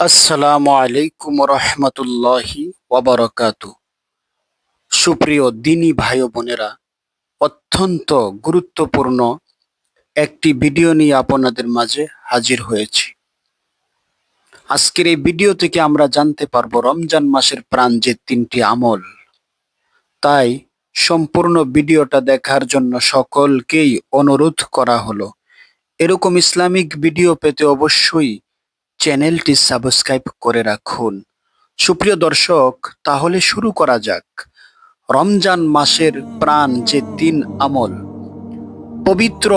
আসসালামু আলাইকুম রহমতুল্লাহি ওবরকাত সুপ্রিয় দিনী ভাই বোনেরা, অত্যন্ত গুরুত্বপূর্ণ একটি ভিডিও নিয়ে আপনাদের মাঝে হাজির হয়েছি। আজকের এই ভিডিও থেকে আমরা জানতে পারব রমজান মাসের প্রাণ যে তিনটি আমল। তাই সম্পূর্ণ ভিডিওটা দেখার জন্য সকলকেই অনুরোধ করা হলো। এরকম ইসলামিক ভিডিও পেতে অবশ্যই চ্যানেলটি সাবস্ক্রাইব করে রাখুন। সুপ্রিয় দর্শক, তাহলে শুরু করা যাক। রমজান মাসের প্রাণ যে তিন আমল। পবিত্র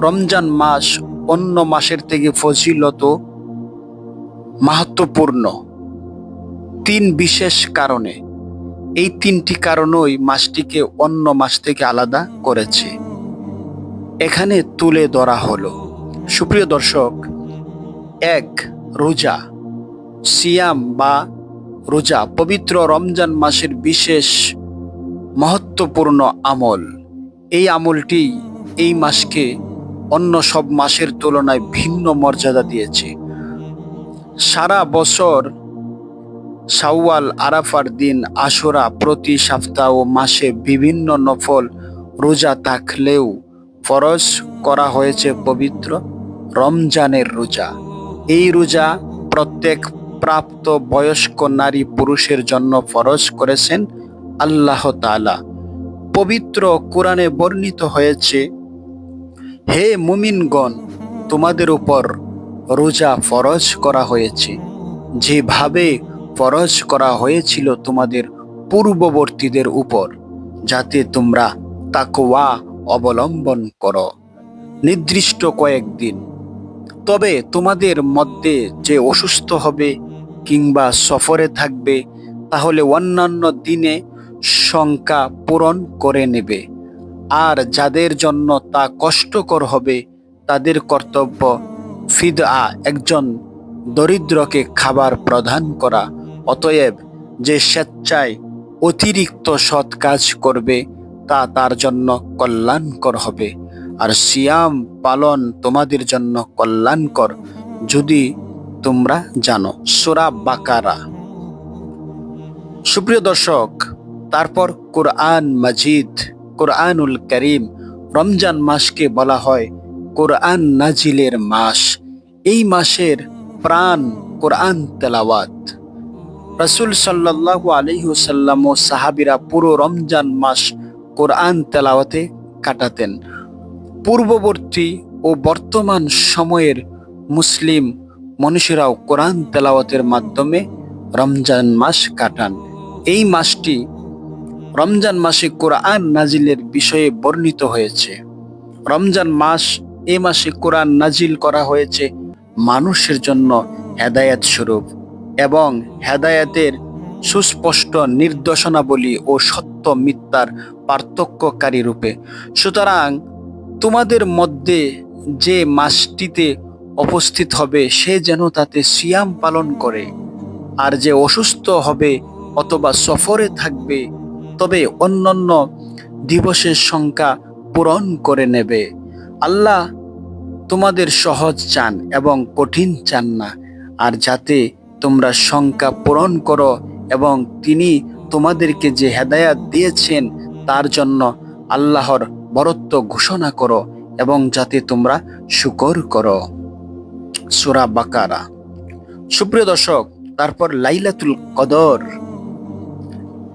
রমজান মাস অন্য মাসের থেকে ফজিলত মাহাত্মপূর্ণ। তিন বিশেষ কারণে। এই তিনটি কারণই মাসটিকে অন্য মাস থেকে আলাদা করেছে। এখানে তুলে ধরা হলো। সুপ্রিয় দর্শক এক, রোজা। সিয়াম বা রোজা, পবিত্র রমজান মাসের বিশেষ মহত্বপূর্ণ আমল। এই আমলটি এই মাসকে অন্য সব মাসের তুলনায় ভিন্ন মর্যাদা দিয়েছে। সারা বছর শাওয়াল, আরাফার দিন, আশুরা প্রতি সপ্তাহ ও মাসে বিভিন্ন নফল রোজা থাকলেও ফরজ করা হয়েছে পবিত্র রমজানের রোজা। এই রোজা প্রত্যেক প্রাপ্ত বয়স্ক নারী পুরুষের জন্য ফরজ করেছেন আল্লাহ তাআলা। পবিত্র কোরআনে বর্ণিত হয়েছে, হে মুমিনগণ, তোমাদের উপর রোজা ফরজ করা হয়েছে। যেভাবে ফরজ করা হয়েছিল তোমাদের পূর্ববর্তীদের উপর, যাতে তোমরা তাকওয়া অবলম্বন করো। নির্দিষ্ট কয়েকদিন তবে তোমাদের মধ্যে যে অসুস্থ হবে কিংবা সফরে থাকবে, তাহলে অন্যান্য দিনে সংখ্যা পূরণ করে নেবে। আর যাদের জন্য তা কষ্টকর হবে, তাদের কর্তব্য ফিদা একজন দরিদ্রকে খাবার প্রদান করা। অতএব যে স্বেচ্ছায় অতিরিক্ত সৎ কাজ করবে, তা তার জন্য কল্যাণকর হবে। আর সিয়াম পালন তোমাদের জন্য কল্যাণকর, যদি তোমরা জানো। সোরা বাকারা। সুপ্রিয় দর্শক, তারপর কোরআন মাজিদ, কোরআনুল করিম, রমজান মাসকে বলা হয় কোরআন নাজিলের মাস। এই মাসের প্রাণ কোরআন তেলাওয়াত। রসুল সাল্লাহ আলহিহসাল্লাম ও সাহাবিরা পুরো রমজান মাস কোরআন তেলাওয়াতে কাটাতেন। পূর্ববর্তী ও বর্তমান সময়ের মুসলিম মনীষীরাও কোরআন তেলাওয়াতের মাধ্যমে রমজান মাস কাটান। এই মাসটি রমজান মাসে কোরআন নাজিলের বিষয়ে বর্ণিত হয়েছে। রমজান মাস, এ মাসে কোরআন নাজিল করা হয়েছে মানুষের জন্য হেদায়াত স্বরূপ এবং হেদায়াতের সুস্পষ্ট নির্দেশনাবলী ও সত্য মিথ্যার পার্থক্যকারী রূপে। সুতরাং তোমাদের মধ্যে যে মাসটিতে উপস্থিত হবে, সে যেন তাতে সিয়াম পালন করে। আর যে অসুস্থ হবে অথবা সফরে থাকবে, তবে অন্যান্য দিবসের সংখ্যা পূরণ করে নেবে। আল্লাহ তোমাদের সহজ চান এবং কঠিন চান না, আর যাতে তোমরা সংখ্যা পূরণ করো এবং তিনি তোমাদেরকে যে হেদায়াত দিয়েছেন, তার জন্য আল্লাহর বরত্ব ঘোষণা করো এবং যাতে তোমরা শুকর করো। সুরা বাকারা। সুপ্রিয় দর্শক, তারপর লাইলাতুল কদর।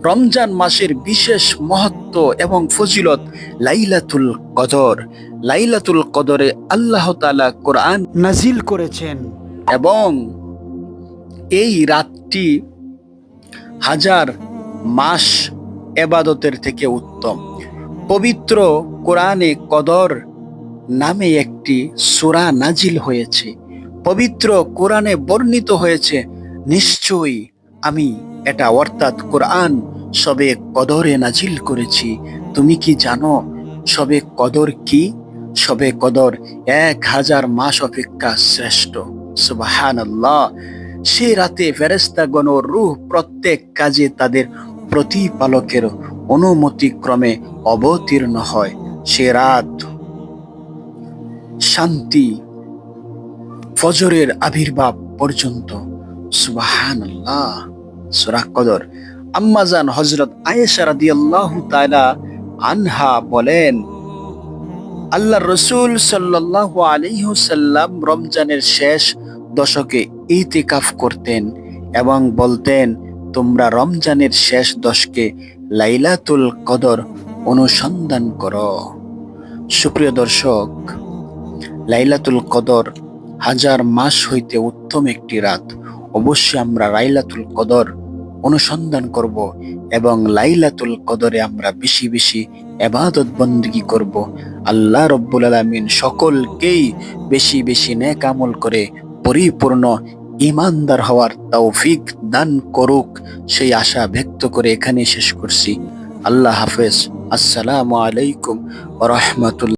রমজান মাসের বিশেষ মহত্ব এবং ফজিলত লাইলাতুল কদর। লাইলাতুল কদরে আল্লাহ তালা কোরআন নাজিল করেছেন এবং এই রাতটি হাজার মাস এবাদতের থেকে উত্তম। পবিত্র কোরআনে কদর নামে একটি সুরা নাজিল হয়েছে। পবিত্র কোরআনে বর্ণিত হয়েছে, নিশ্চয়ই আমি এটা অর্থাৎ কোরআন সবে কদরে নাজিল করেছি। তুমি কি জানো সবে কদর কি? সবে কদর এক হাজার মাস অপেক্ষা শ্রেষ্ঠ। সুবাহান আল্লাহ সে রাতে ফেরেস্তাগণ রুহ প্রত্যেক কাজে তাদের প্রতিপালকের অনুমতিক্রমে অবতীর্ণ হয়। সে রাত শান্তি ফজরের আবির্ভাব পর্যন্ত। সুবাহান আল্লাহ আম্মাজান হজরত আয়েশা রাদিয়াল্লাহু তাআলা আনহা বলেন আল্লাহ রসুল আলাইহি রমজানের শেষ দশকে ইতিকাফ করতেন এবং বলতেন, তোমরা রমজানের শেষ দশকে লাইলাতুল কদর অনুসন্ধান কর। সুপ্রিয় দর্শক, লাইলাতুল কদর হাজার মাস হইতে উত্তম একটি রাত। অবশ্যই আমরা লাইলাতুল কদর অনুসন্ধান করব এবং লাইলাতুল কদরে আমরা বেশি বেশি এবাদত বন্দিগি করব। আল্লাহ রব্বুল আলামিন সকলকেই বেশি বেশি নেক আমল করে পরিপূর্ণ ইমানদার হওয়ার তৌফিক দান করুক, সেই আশা ব্যক্ত করে এখানে শেষ করছি। আল্লাহ হাফেজ। আসসালামু আলাইকুম ওয়া রাহমাতুল্লাহ।